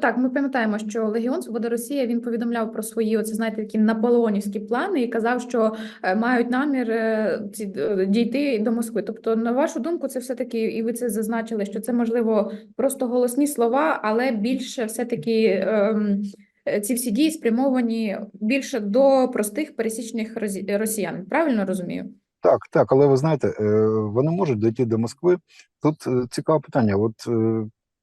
Так, ми пам'ятаємо, що Легіон Свобода Росія він повідомляв про свої, оце знаєте, такі наполеонівські плани і казав, що е, мають намір е, ці е, дійти до Москви. Тобто, на вашу думку, це все таки, і ви це зазначили, що це можливо просто голосні слова, але більше все таки ем, ці всі дії спрямовані більше до простих пересічних росіян. Правильно розумію? Так, так, але ви знаєте, вони можуть дойти до Москви. Тут цікаве питання: от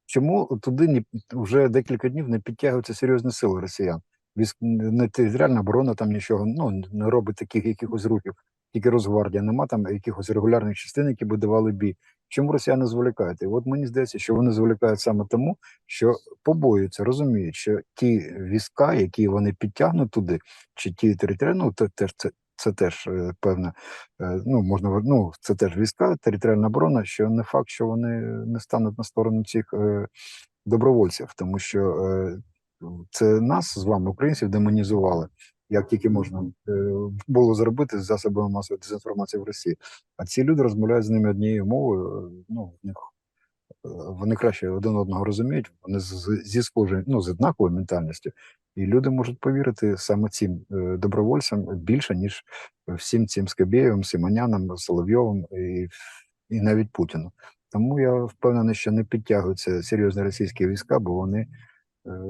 чому туди ні, вже декілька днів не підтягуються серйозні сили росіян? Військ не територіальна оборона там нічого ну, не робить таких якихось рухів, тільки Росгвардія, нема там якихось регулярних частин, які би давали бій. Чому росіяни зволікають? І от мені здається, що вони зволікають саме тому, що побоюються, розуміють, що ті війська, які вони підтягнуть туди, чи ті територіальні, ну, те- теж це, це теж е, певна Е, ну можна ну, це теж війська, територіальна оборона, що не факт, що вони не стануть на сторону цих е, добровольців, тому що це нас з вами, українців, демонізували. Як тільки можна було зробити з засобами масової дезінформації в Росії. А ці люди розмовляють з ними однією мовою. Ну, в них вони краще один одного розуміють, вони зі схожою, ну, з однаковою ментальністю. І люди можуть повірити саме цим е, добровольцям більше, ніж всім цим Скабєєвим, Симонянам, Соловйовим і, і навіть Путіну. Тому я впевнений, що не підтягуються серйозні російські війська, бо вони е,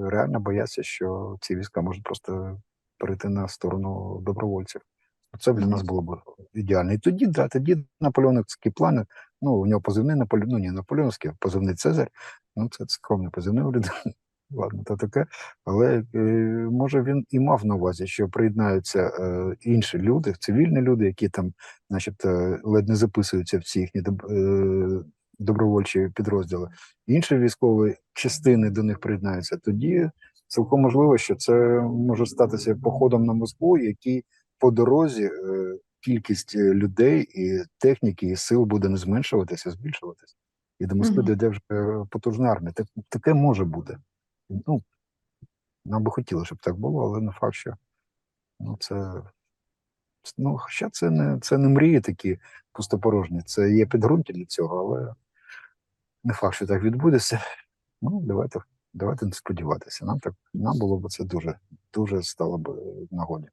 реально бояться, що ці війська можуть просто перейти на сторону добровольців. Це для нас було б ідеально. І тоді, да, тоді наполеоновські плани, ну, у нього позивний Наполе... ну, не наполеоновський, а позивний Цезарь, ну, це скромний позивний у людини. Ладно, то таке. Але е, може він і мав на увазі, що приєднаються е, інші люди, цивільні люди, які там, начебто, ледь не записуються в ці їхні е, добровольчі підрозділи. Інші військові частини до них приєднаються. Тоді цілком можливо, що це може статися походом на Москву, який по дорозі е, кількість е, людей і техніки, і сил буде не зменшуватися, а збільшуватися. І до Москви дійде вже е, потужна армія. Так, таке може бути. Ну, нам би хотілося, щоб так було, але не факт, що ну, це. Ну, хоча це не, це не мрії такі пустопорожні, це є підґрунтя для цього, але не факт, що так відбудеться. Ну, давайте, давайте не сподіватися. Нам так нам було б це дуже, дуже стало б нагоді.